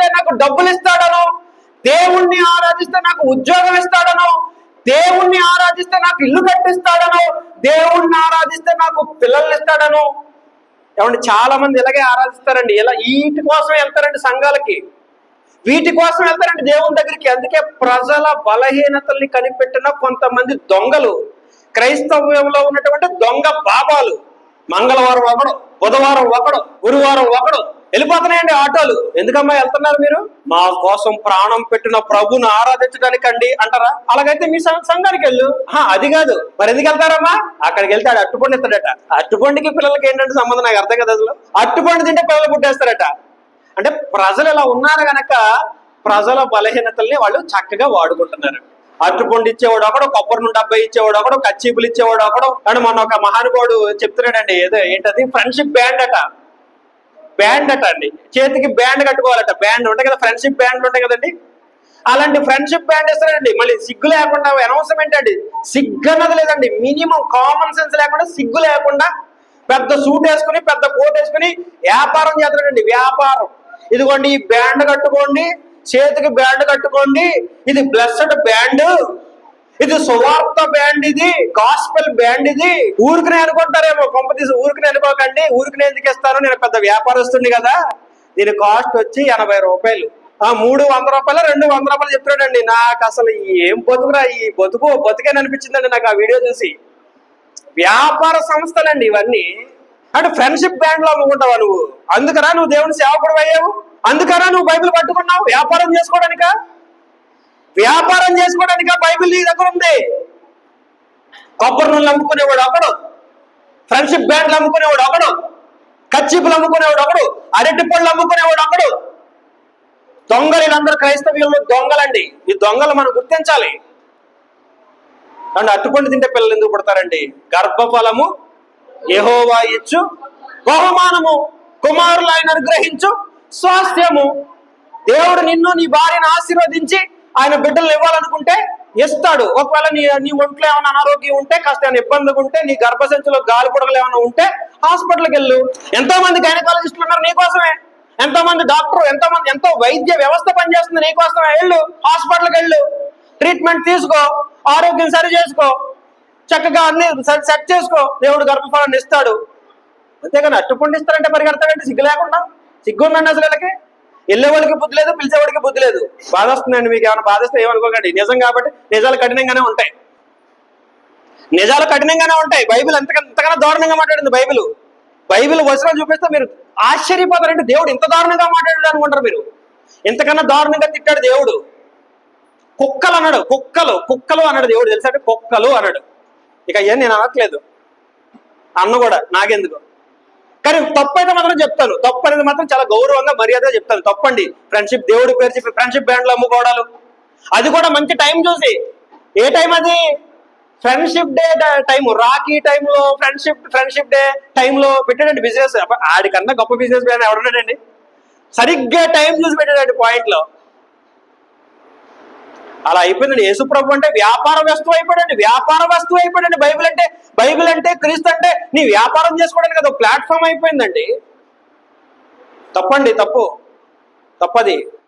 ఆరాధిస్తే నాకు డబ్బులు ఇస్తాడనో దేవుణ్ణి ఆరాధిస్తే నాకు ఉద్యోగం ఇస్తాడనో దేవుణ్ణి ఆరాధిస్తే నాకు ఇల్లు కట్టిస్తాడనో దేవుణ్ణి ఆరాధిస్తే నాకు పిల్లల్ని ఇస్తాడనో. ఏమంటే చాలా మంది ఇలాగే ఆరాధిస్తారండి. ఇలా వీటి కోసం వెళ్తారండి సంఘాలకి. వీటి కోసం వెళ్తారండి దేవుని దగ్గరికి. అందుకే ప్రజల బలహీనతల్ని కనిపెట్టిన కొంతమంది దొంగలు. క్రైస్తవ్యంలో ఉన్నటువంటి దొంగ పాపాలు మంగళవారం ఒకడు బుధవారం ఒకడు గురువారం ఒకడు వెళ్ళిపోతున్నాయండి ఆటోలు. ఎందుకమ్మా వెళ్తున్నారు మీరు? మా కోసం ప్రాణం పెట్టిన ప్రభుని ఆరాధించడానికండి అంటారా? అలాగైతే మీ సంఘానికి వెళ్ళు. హా, అది కాదు. మరి ఎందుకు వెళ్తారమ్మా? అక్కడికి వెళ్తాడు అట్టుపండు ఇస్తాడట. అట్టుపండుకి పిల్లలకి ఏంటంటే సంబంధం నాకు అర్థం కదా అసలు. అట్టుపండు తింటే పిల్లలు పుట్టేస్తారట. అంటే ప్రజలు ఇలా ఉన్నారు గనక ప్రజల బలహీనతల్ని వాళ్ళు చక్కగా వాడుకుంటున్నారు. అట్టుపండు ఇచ్చేవాడు ఒకడు కొబ్బరి నుండి డబ్బా ఇచ్చేవాడు ఒకడు కచ్చీపులు ఇచ్చేవాడు ఒకడు. అండ్ మొన్న ఒక మహానుభావుడు చెప్తున్నాడండి ఏదో ఏంటది? ఫ్రెండ్షిప్ బ్యాండ్ అట. బ్యాండ్ అట అండి. చేతికి బ్యాండ్ కట్టుకోవాలట. బ్యాండ్ ఉంటాయి కదా ఫ్రెండ్షిప్ బ్యాండ్ ఉంటాయి కదండి. అలాంటి ఫ్రెండ్షిప్ బ్యాండ్ ఇస్తారండి మళ్ళీ సిగ్గు లేకుండా అనౌన్స్మెంట్ అండి సిగ్గు అన్నది లేదండి. మినిమం కామన్ సెన్స్ లేకుండా సిగ్గు లేకుండా పెద్ద సూట్ వేసుకుని పెద్ద కోట్ వేసుకుని వ్యాపారం చేస్తాడండి వ్యాపారం. ఇదిగోండి ఈ బ్యాండ్ కట్టుకోండి. చేతికి బ్యాండ్ కట్టుకోండి. ఇది బ్లెస్డ్ బ్యాండ్. ఇది సువార్త బ్యాండ్ ఇది గాస్పెల్ బ్యాండ్ ఇది. ఊరికనే అనుకుంటారేమో కొంప తీసి ఊరికనే అనుకోకండి. ఊరికనే ఎందుకు ఇస్తాను? నేను పెద్ద వ్యాపారస్తుంది కదా. దీని కాస్ట్ వచ్చి ఎనభై రూపాయలు. ఆ మూడు వంద రూపాయలు రెండు వంద రూపాయలు చెప్తాడండి నాకు అసలు ఏం బతుకురా ఈ బతుకు బతుకేని అనిపించిందండి నాకు ఆ వీడియో చూసి. వ్యాపార సంస్థలండి ఇవన్నీ. అంటే ఫ్రెండ్షిప్ బ్యాండ్లో అమ్ముకుంటావా నువ్వు? అందుకరా నువ్వు దేవుని సేవకుడు అయ్యావు? అందుకరా నువ్వు బైబిల్ పట్టుకున్నావు? వ్యాపారం చేసుకోవడానికా? వ్యాపారం చేసుకోవడానికి బైబిల్ నీ దగ్గర ఉంది. కొబ్బరి నూనెలు అమ్ముకునేవాడు ఒకడు. ఫ్రెండ్షిప్ బ్యాండ్లు అమ్ముకునేవాడు ఒకడు. కచ్చిపులు అమ్ముకునేవాడు ఒకడు. అరటి పళ్ళు అమ్ముకునేవాడు ఒకడు. దొంగలు వీళ్ళందరూ క్రైస్తవ్యంలో దొంగలండి. ఈ దొంగలు మనం గుర్తించాలి. అండ్ అట్టుపండు తింటే పిల్లలు ఎందుకు పుడతారండి? గర్భఫలము యహోవా ఇచ్చు. బహుమానము కుమారులు ఆయన అనుగ్రహించు. స్వాస్థ్యము. దేవుడు నిన్ను నీ భార్యను ఆశీర్వదించి ఆయన బిడ్డలు ఇవ్వాలనుకుంటే ఇస్తాడు. ఒకవేళ నీ నీ ఒంట్లో ఏమైనా అనారోగ్యం ఉంటే కాస్త ఏమైనా ఇబ్బందిగా ఉంటే నీ గర్భసంచిలో గాలి పొడగలు ఏమైనా ఉంటే హాస్పిటల్కి వెళ్ళు. ఎంతో మంది గైనకాలజిస్టులు ఉన్నారు నీకోసమే ఎంతో మంది డాక్టర్ ఎంతో మంది ఎంతో వైద్య వ్యవస్థ పనిచేస్తుంది నీకోసమే వెళ్ళు హాస్పిటల్కి వెళ్ళు. ట్రీట్మెంట్ తీసుకో ఆరోగ్యం సరి చేసుకో. చక్కగా అన్ని సెట్ సెట్ చేసుకో. దేవుడు గర్భఫలాన్ని ఇస్తాడు. అంతేగాని అట్టుకుండి ఇస్తారంటే పరిగెడతాడంటే సిగ్గు లేకుండా సిగ్గు ఉందండి అసలు వీళ్ళకి. వెళ్ళేవాడికి బుద్ధి లేదు పిలిచేవాడికి బుద్ధి లేదు. బాధ వస్తుందండి మీకు ఏమైనా బాధిస్తే ఏమనుకోకండి. నిజం కాబట్టి నిజాలు కఠినంగానే ఉంటాయి. నిజాలు కఠినంగానే ఉంటాయి. బైబిల్ ఎంతకన్నా ఇంతకన్నా దారుణంగా మాట్లాడింది బైబిల్. బైబిల్ వచనం చూపిస్తే మీరు ఆశ్చర్యపోతారంటే దేవుడు ఇంత దారుణంగా మాట్లాడాడు అనుకుంటారు మీరు. ఇంతకన్నా దారుణంగా తిట్టాడు దేవుడు. కుక్కలు అన్నాడు. కుక్కలు కుక్కలు అన్నాడు దేవుడు. తెలుసా కుక్కలు అన్నాడు. ఇక అయ్యా నేను అనట్లేదు. అన్న కూడా నాకెందుకు? కానీ తప్పు అయితే మాత్రం చెప్తాను తప్పు అనేది మాత్రం చాలా గౌరవంగా మర్యాదగా చెప్తాను తప్పండి. ఫ్రెండ్షిప్ దేవుడి పేరు చెప్పి ఫ్రెండ్షిప్ బ్యాండ్లు అమ్ముకోవడాలు. అది కూడా మంచి టైం చూసి. ఏ టైం అది? ఫ్రెండ్షిప్ డే టైం రాఖీ టైంలో ఫ్రెండ్షిప్ ఫ్రెండ్షిప్ డే టైంలో పెట్టాడండి బిజినెస్ ఆడికన్నా గొప్ప బిజినెస్ మ్యాన్ ఎవడున్నాడండి? సరిగ్గా టైం చూసి పెట్టాడండి పాయింట్లో అలా అయిపోయిందండి. యేసుప్రభు అంటే వ్యాపార వస్తువు అయిపోయాడండి. వ్యాపార వస్తువు అయిపోయాడండి. బైబిల్ అంటే బైబిల్ అంటే క్రీస్తు అంటే నీ వ్యాపారం చేసుకోవడానికి అది ప్లాట్ఫామ్ అయిపోయిందండి. తప్పండి తప్పు. తప్పది.